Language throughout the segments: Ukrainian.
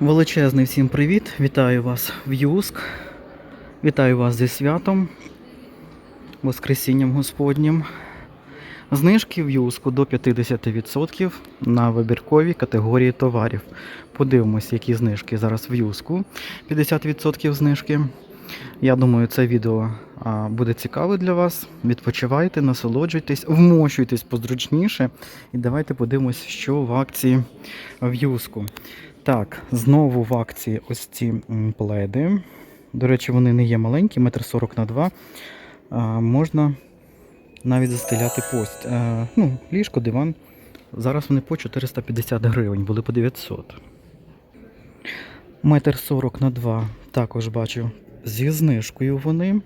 Величезний всім привіт! Вітаю вас в Юск. Вітаю вас зі святом, Воскресінням Господнім. Знижки в Юску до 50% на вибіркові категорії товарів. Подивимось, які знижки зараз в Юску. 50% знижки. Я думаю, це відео буде цікаве для вас. Відпочивайте, насолоджуйтесь, вмощуйтесь позручніше. І давайте подивимось, що в акції в Юску. Так, знову в акції ось ці пледи. До речі, вони не є маленькі, метр сорок на два. Можна навіть застеляти пост. А, ну, ліжко, диван. Зараз вони по 450 гривень, були по 900. Метр сорок на два. Також бачу зі знижкою вони.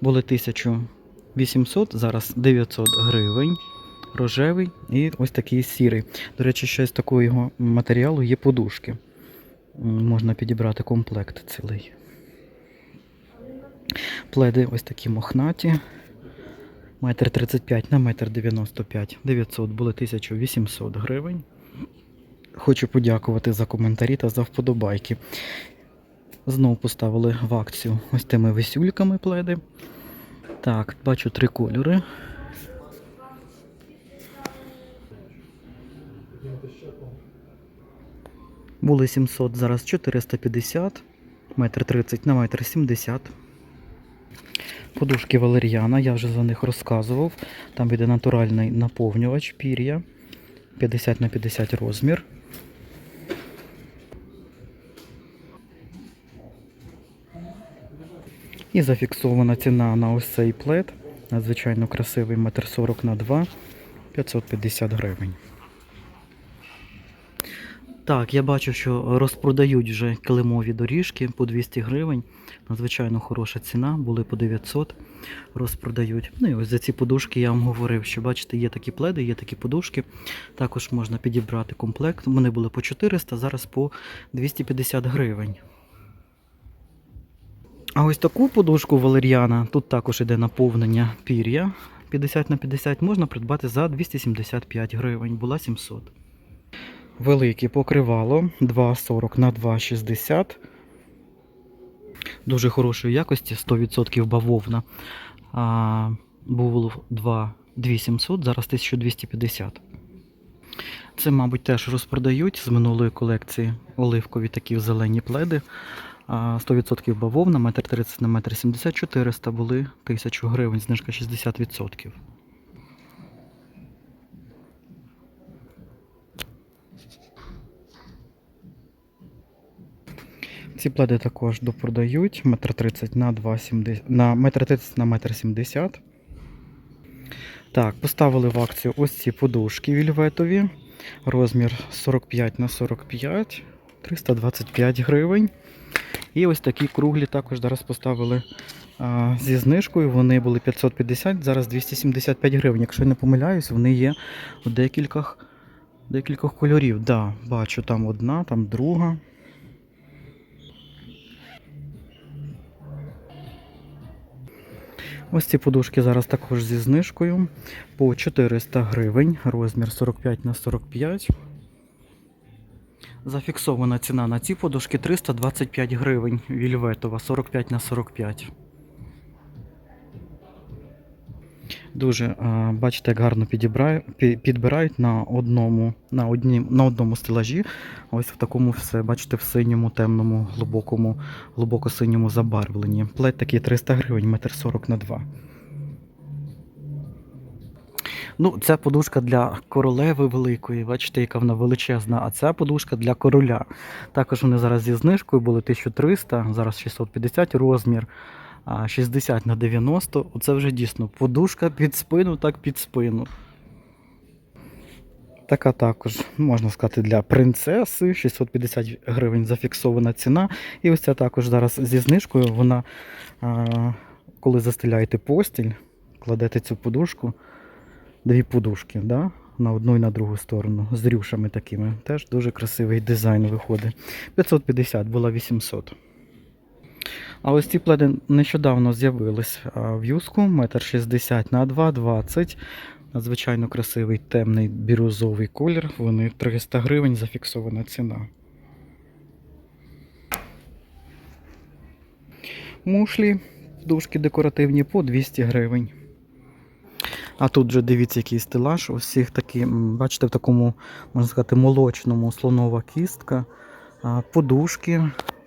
Були 1800, зараз 900 гривень. Рожевий і ось такий сірий. До речі, ще з такого матеріалу є подушки. Можна підібрати комплект цілий. Пледи ось такі мохнаті. Метр 35 на метр 95. 900 були 1800 гривень. Хочу подякувати за коментарі та за вподобайки. Знову поставили в акцію ось тими висюльками пледи. Так, бачу три кольори. Були 700, зараз 450, метр 30 на метр 70. Подушки валеріана, я вже за них розказував. Там буде натуральний наповнювач пір'я. 50 на 50 розмір. І зафіксована ціна на ось цей плед. Надзвичайно красивий метр 40 на 2, 550 гривень. Так, я бачу, що розпродають вже килимові доріжки по 200 гривень. Надзвичайно хороша ціна, були по 900, розпродають. Ну і ось за ці подушки я вам говорив, що бачите, є такі пледи, є такі подушки. Також можна підібрати комплект. Вони були по 400, зараз по 250 гривень. А ось таку подушку валеріана, тут також іде наповнення пір'я 50 на 50, можна придбати за 275 гривень, була 700. Велике покривало 2,40 на 2,60. Дуже хорошої якості, 100% бавовна. А, було 2700, зараз 1250. Це, мабуть, теж розпродають з минулої колекції оливкові такі зелені пледи. 100% бавовна, 1,30 на 1,70 400 були 1000 гривень, знижка 60%. Ці пледи також допродають 1,30 на 2,70 на 1,30 на 1,70 Так, поставили в акцію ось ці подушки вільветові. Розмір 45 на 45, 325 гривень. І ось такі круглі також зараз поставили а, зі знижкою. Вони були 550, зараз 275 гривень. Якщо я не помиляюсь, вони є у декількох, декількох кольорів. Да, бачу, там одна, там друга. Ось ці подушки зараз також зі знижкою по 400 гривень, розмір 45 на 45. Зафіксована ціна на ці подушки 325 гривень вільветова, 45 на 45. Дуже, бачите, як гарно підбирають на одному, на, одні, на одному стелажі. Ось в такому все, бачите, в синьому, темному, глибокому, глибоко синьому забарвленні. Плед такий 300 гривень, метр 40 на 2. Ну, це подушка для королеви великої, бачите, яка вона величезна, а це подушка для короля. Також вони зараз зі знижкою були 1300, зараз 650 розмір, 60 на 90. Оце вже дійсно подушка під спину, так під спину. Така також, можна сказати, для принцеси 650 гривень зафіксована ціна. І ось ця також зараз зі знижкою. Вона, коли застеляєте постіль, кладете цю подушку, дві подушки, да? на одну і на другу сторону, з рюшами такими. Теж дуже красивий дизайн виходить. 550 була 800. А ось ці пледи нещодавно з'явились в юску, 1,60 на 2,20 Надзвичайно красивий темний бірюзовий колір. Вони 300 гривень зафіксована ціна. Мушлі, дужки декоративні по 200 гривень. А тут вже дивіться, який стелаж. Усіх їх такі, бачите, в такому, можна сказати, молочному слонова кістка, подушки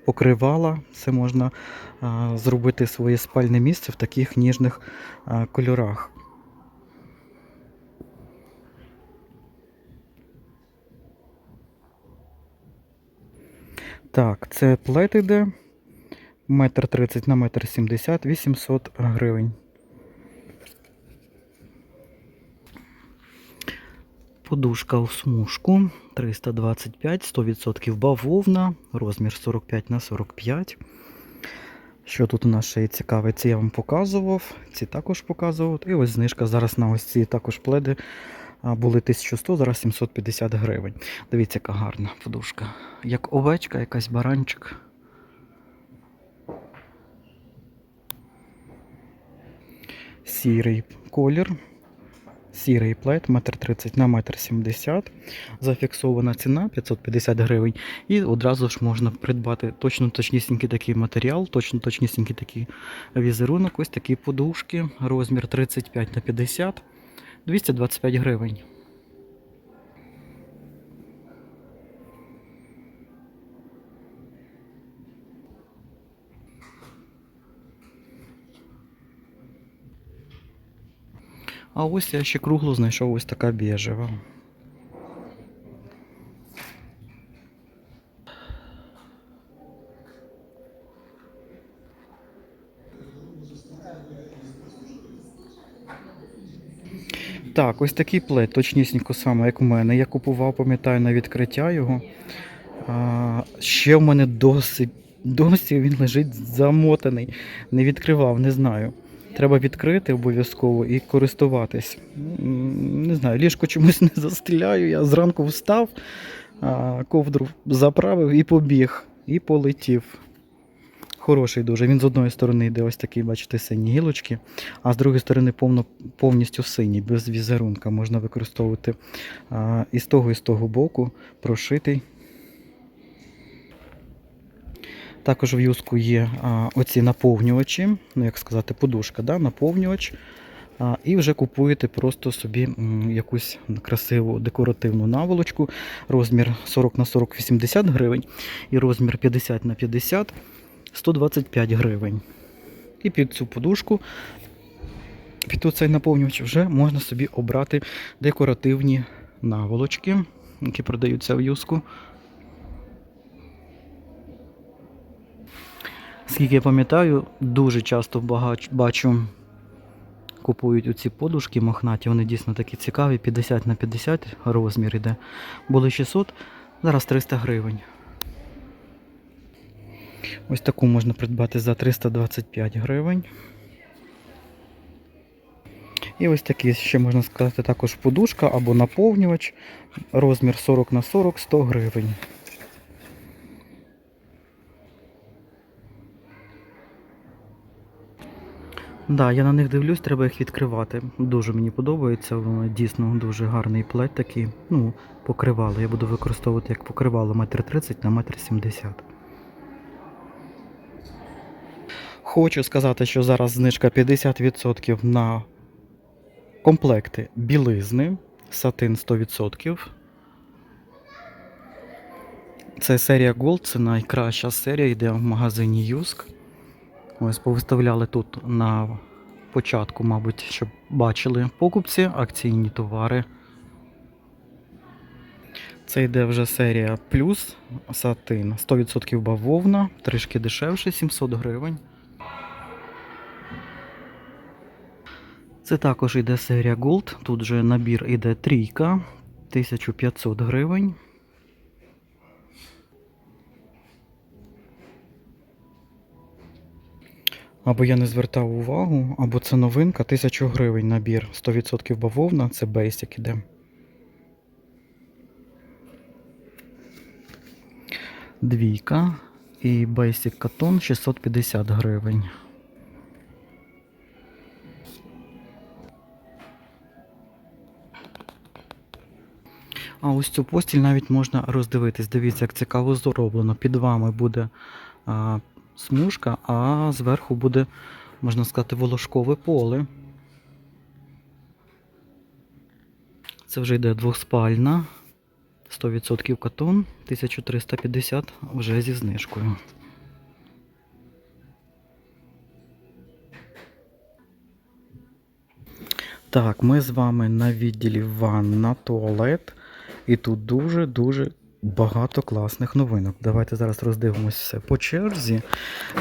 покривала. Це можна зробити своє спальне місце в таких ніжних кольорах. Так, це плет іде. Метр тридцять на метр сімдесят, 800 гривень. Подушка у смужку 325, 100% бавовна, розмір 45 на 45. Що тут у нас ще є цікаве, ці я вам показував, ці також показував. І ось знижка зараз на ось ці також пледи були 1100, зараз 750 гривень. Дивіться, яка гарна подушка. Як овечка, якась баранчик. Сірий колір. Сірий плед, 1,30 на 1,70 м. Зафіксована ціна 550 гривень. І одразу ж можна придбати точно точнісінький такий матеріал, точно точнісінький такий візерунок. Ось такі подушки. Розмір 35 на 50, 225 гривень. А ось я ще круглу знайшов ось така біжева. Так, ось такий плед, точнісінько саме, як у мене. Я купував, пам'ятаю, на відкриття його. А, ще в мене досі, досі він лежить замотаний. Не відкривав, не знаю. Треба відкрити обов'язково і користуватись. Не знаю, ліжко чомусь не застеляю. Я зранку встав, ковдру заправив і побіг, і полетів. Хороший дуже. Він з одної сторони йде ось такі, бачите, сині гілочки, а з другої сторони повно, повністю синій, без візерунка. Можна використовувати і з того, і з того боку прошитий. Також в юску є а, оці наповнювачі, ну як сказати, подушка, да, наповнювач. А, і вже купуєте просто собі м, якусь красиву декоративну наволочку. Розмір 40 на 40 80 гривень і розмір 50 на 50 125 гривень. І під цю подушку, під цей наповнювач вже можна собі обрати декоративні наволочки, які продаються в юску. Скільки я пам'ятаю, дуже часто бачу, купують оці подушки мохнаті, вони дійсно такі цікаві, 50 на 50 розмір іде. Були 600, зараз 300 гривень. Ось таку можна придбати за 325 гривень. І ось такий ще можна сказати також подушка або наповнювач. Розмір 40 на 40 100 гривень. Да, я на них дивлюсь, треба їх відкривати. Дуже мені подобається, воно дійсно дуже гарний плед такий. Ну, покривало. Я буду використовувати як покривало 1,30 на 1,70 м. Хочу сказати, що зараз знижка 50% на комплекти білизни, сатин 100%. Це серія Gold, це найкраща серія, йде в магазині Юск. Ось повиставляли тут на початку, мабуть, щоб бачили покупці, акційні товари. Це йде вже серія плюс сатин. 100% бавовна, трішки дешевше, 700 гривень. Це також йде серія Gold. Тут же набір іде трійка, 1500 гривень. Або я не звертав увагу, або це новинка, 1000 гривень набір. 100% бавовна, це бейсик іде. Двійка і Basic Cotton 650 гривень. А ось цю постіль навіть можна роздивитись. Дивіться, як цікаво зроблено. Під вами буде смужка, а зверху буде, можна сказати, волошкове поле. Це вже йде двохспальна, 100% катон, 1350 вже зі знижкою. Так, ми з вами на відділі ванна, туалет. І тут дуже-дуже багато класних новинок. Давайте зараз роздивимося все по черзі.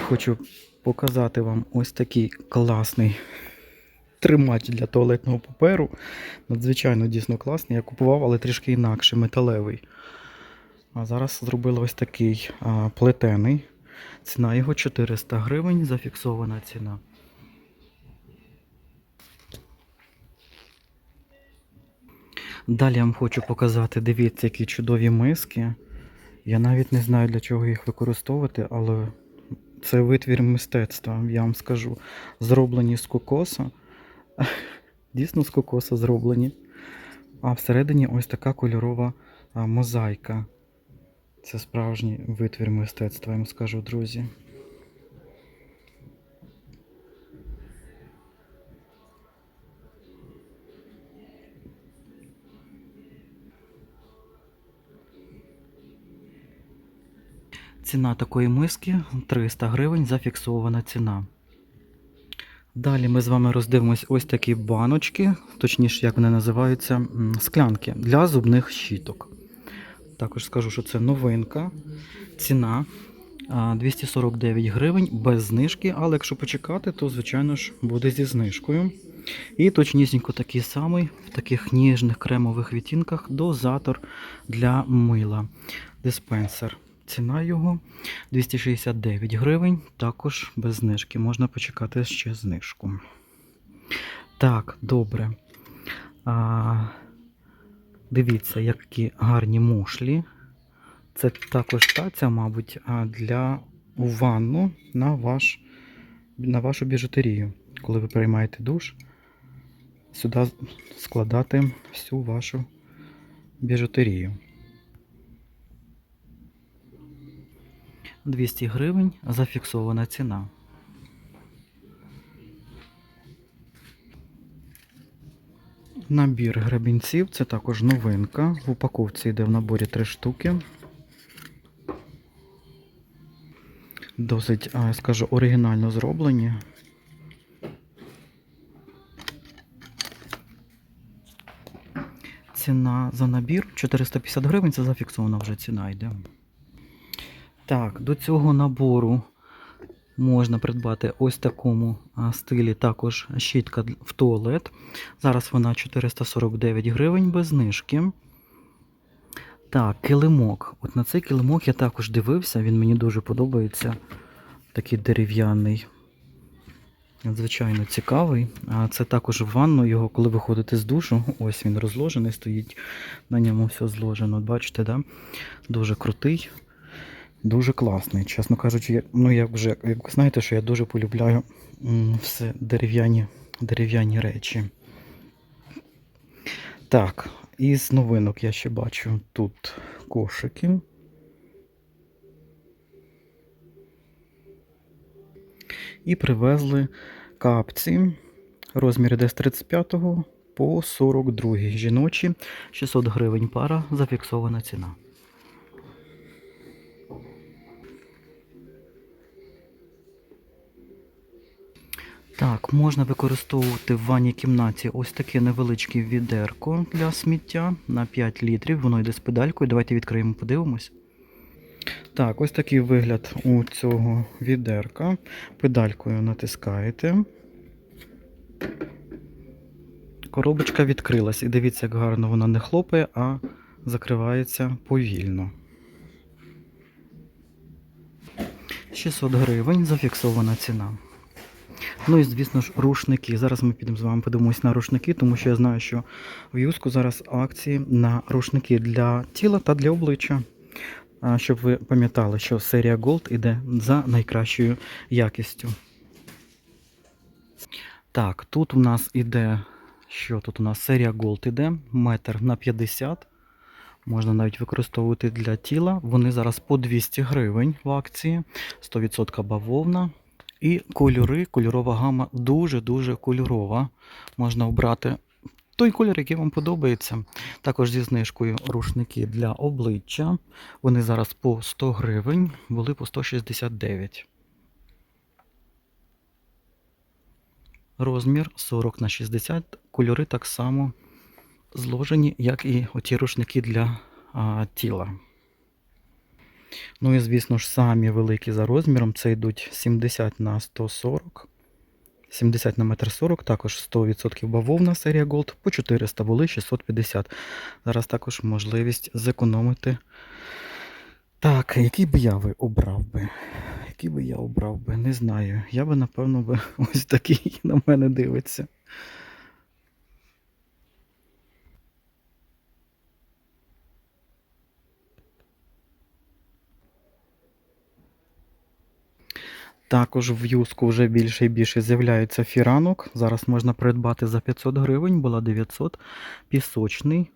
Хочу показати вам ось такий класний тримач для туалетного паперу. Надзвичайно дійсно класний. Я купував, але трішки інакше, металевий. А зараз зробили ось такий а, плетений. Ціна його 400 гривень, зафіксована ціна. Далі я вам хочу показати, дивіться, які чудові миски. Я навіть не знаю, для чого їх використовувати, але це витвір мистецтва, я вам скажу. Зроблені з кокоса. Дійсно з кокоса зроблені. А всередині ось така кольорова мозаїка. Це справжній витвір мистецтва, я вам скажу, друзі. Ціна такої миски 300 гривень, зафіксована ціна. Далі ми з вами роздивимось ось такі баночки, точніше, як вони називаються, склянки для зубних щіток. Також скажу, що це новинка. Ціна 249 гривень без знижки, але якщо почекати, то, звичайно ж, буде зі знижкою. І точнісінько такий самий в таких ніжних кремових відтінках дозатор для мила. Диспенсер. Ціна його 269 гривень, також без знижки. Можна почекати ще знижку. Так, добре. А, дивіться, які гарні мушлі. Це також таця, мабуть, для ванну на, ваш, на вашу біжутерію. Коли ви приймаєте душ, сюди складати всю вашу біжутерію. 200 гривень зафіксована ціна. Набір гребінців це також новинка. В упаковці йде в наборі 3 штуки. Досить, скажу, оригінально зроблені. Ціна за набір 450 гривень, це зафіксована вже ціна йде. Так, до цього набору можна придбати ось такому стилі також щітка в туалет. Зараз вона 449 гривень без знижки. Так, килимок. От на цей килимок я також дивився, він мені дуже подобається. Такий дерев'яний. Надзвичайно цікавий. А це також в ванну його, коли виходите з душу. Ось він розложений, стоїть, на ньому все зложено. Бачите, да? Дуже крутий. Дуже класний. Чесно кажучи, я, ну як вже як ви знаєте, що я дуже полюбляю все дерев'яні дерев'яні речі. Так, із новинок я ще бачу тут кошики. І привезли капці розміри десь 35 по 42 жіночі 600 гривень пара, зафіксована ціна. Так, можна використовувати в ванній кімнаті ось таке невеличке відерко для сміття на 5 літрів. Воно йде з педалькою. Давайте відкриємо, подивимось. Так, ось такий вигляд у цього відерка. Педалькою натискаєте. Коробочка відкрилась. І дивіться, як гарно вона не хлопає, а закривається повільно. 600 гривень зафіксована ціна. Ну і звісно ж, рушники. Зараз ми підемо з вами подивимось на рушники, тому що я знаю, що в Юску зараз акції на рушники для тіла та для обличчя. Щоб ви пам'ятали, що серія Gold іде за найкращою якістю. Так, тут у нас іде. Що тут у нас? Серія Gold іде, метр на 50. Можна навіть використовувати для тіла. Вони зараз по 200 гривень в акції, 100% бавовна. І кольори, кольорова гама дуже-дуже кольорова. Можна обрати той колір, який вам подобається. Також зі знижкою рушники для обличчя. Вони зараз по 100 гривень, були по 169. Розмір 40 на 60. Кольори так само зложені, як і оті рушники для а, тіла. Ну і звісно ж, самі великі за розміром це йдуть 70 на 140. 70 на 1,40 м, також 100% бавовна серія Gold, по 400 були 650. Зараз також можливість зекономити. Так, який би я ви обрав би? Який би я обрав би? Не знаю. Я би, напевно, би ось такий на мене дивиться. Також в юску вже більше і більше з'являється фіранок. Зараз можна придбати за 500 гривень, була 900. Пісочний.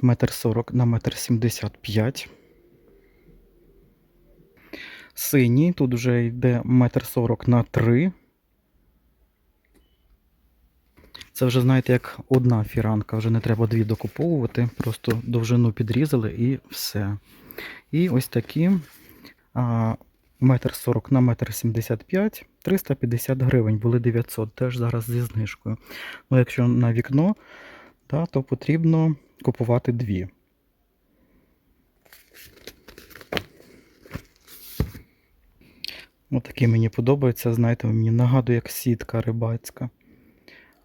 Метр 40 на метр 75. Синій, тут вже йде метр 40 на 3. Це вже, знаєте, як одна фіранка, вже не треба дві докуповувати, просто довжину підрізали і все. І ось такі метр 40 на метр 75, 350 гривень, були 900, теж зараз зі знижкою. Ну, якщо на вікно, та, то потрібно купувати дві. Отакі мені подобаються, знаєте, мені нагадує, як сітка рибацька.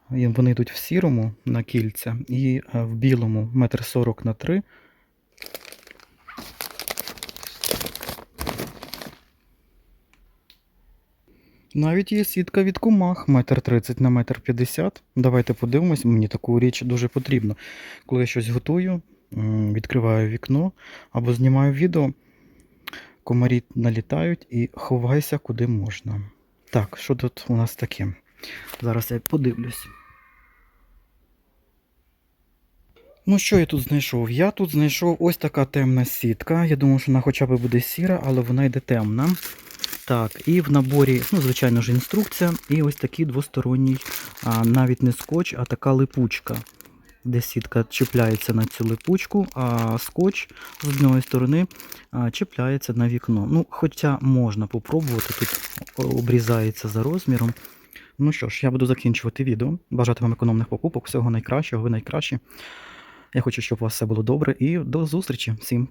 Вони йдуть в сірому на кільця і е, в білому метр 40 на 3. Навіть є сітка від кумах, метр 30 на метр 50. Давайте подивимось, мені таку річ дуже потрібно. Коли я щось готую, відкриваю вікно або знімаю відео, комарі налітають і ховайся куди можна. Так, що тут у нас таке? Зараз я подивлюсь. Ну, що я тут знайшов? Я тут знайшов ось така темна сітка. Я думав, що вона хоча б буде сіра, але вона йде темна. Так, і в наборі, ну, звичайно ж, інструкція, і ось такий двосторонній, а, навіть не скотч, а така липучка, де сітка чіпляється на цю липучку, а скотч з одної сторони чіпляється на вікно. Ну, хоча можна попробувати, тут обрізається за розміром. Ну що ж, я буду закінчувати відео. Бажати вам економних покупок, всього найкращого, ви найкращі. Я хочу, щоб у вас все було добре, і до зустрічі всім.